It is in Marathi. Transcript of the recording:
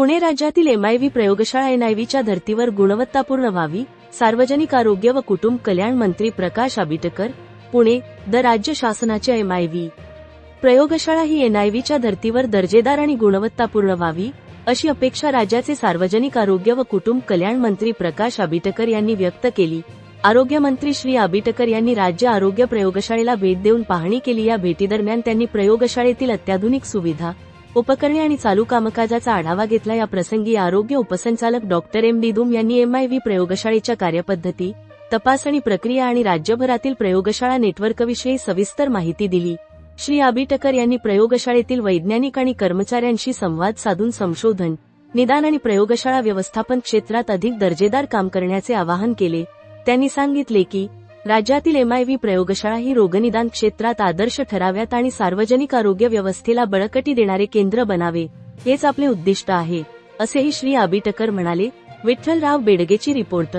पुणे राज्यातील एमआयव्ही प्रयोगशाळा एनआयव्हीच्या धर्तीवर गुणवत्तापूर्ण व्हावी सार्वजनिक आरोग्य व कुटुंब कल्याण मंत्री प्रकाश आबिटकर पुणे द राज्य शासनाच्या एमआयव्ही प्रयोगशाळा ही एनआयव्हीच्या धर्तीवर दर्जेदार आणि गुणवत्तापूर्ण व्हावी अशी अपेक्षा राज्याचे सार्वजनिक आरोग्य व कुटुंब कल्याण मंत्री प्रकाश आबिटकर यांनी व्यक्त केली. आरोग्यमंत्री श्री आबिटकर यांनी राज्य आरोग्य प्रयोगशाळेला भेट देऊन पाहणी केली. या भेटीदरम्यान त्यांनी प्रयोगशाळेतील अत्याधुनिक सुविधा उपकरणे आणि चालू कामकाजाचा आढावा घेतला. या प्रसंगी आरोग्य उपसंचालक डॉक्टर एम. डी धूम यांनी एमआयव्ही प्रयोगशाळेच्या कार्यपद्धती तपासणी प्रक्रिया आणि राज्यभरातील प्रयोगशाळा नेटवर्कविषयी सविस्तर माहिती दिली. श्री आबिटकर यांनी प्रयोगशाळेतील वैज्ञानिक आणि कर्मचाऱ्यांशी संवाद साधून संशोधन निदान आणि प्रयोगशाळा व्यवस्थापन क्षेत्रात अधिक दर्जेदार काम करण्याचे आवाहन केले. त्यांनी सांगितले की राज्यातील एमआयव्ही प्रयोगशाळा ही रोगनिदान क्षेत्रात आदर्श ठराव्यात आणि सार्वजनिक आरोग्य व्यवस्थेला बळकटी देणारे केंद्र बनावे हेच आपले उद्दिष्ट आहे असेही श्री आबिटकर म्हणाले. विठ्ठलराव बेडगेची रिपोर्ट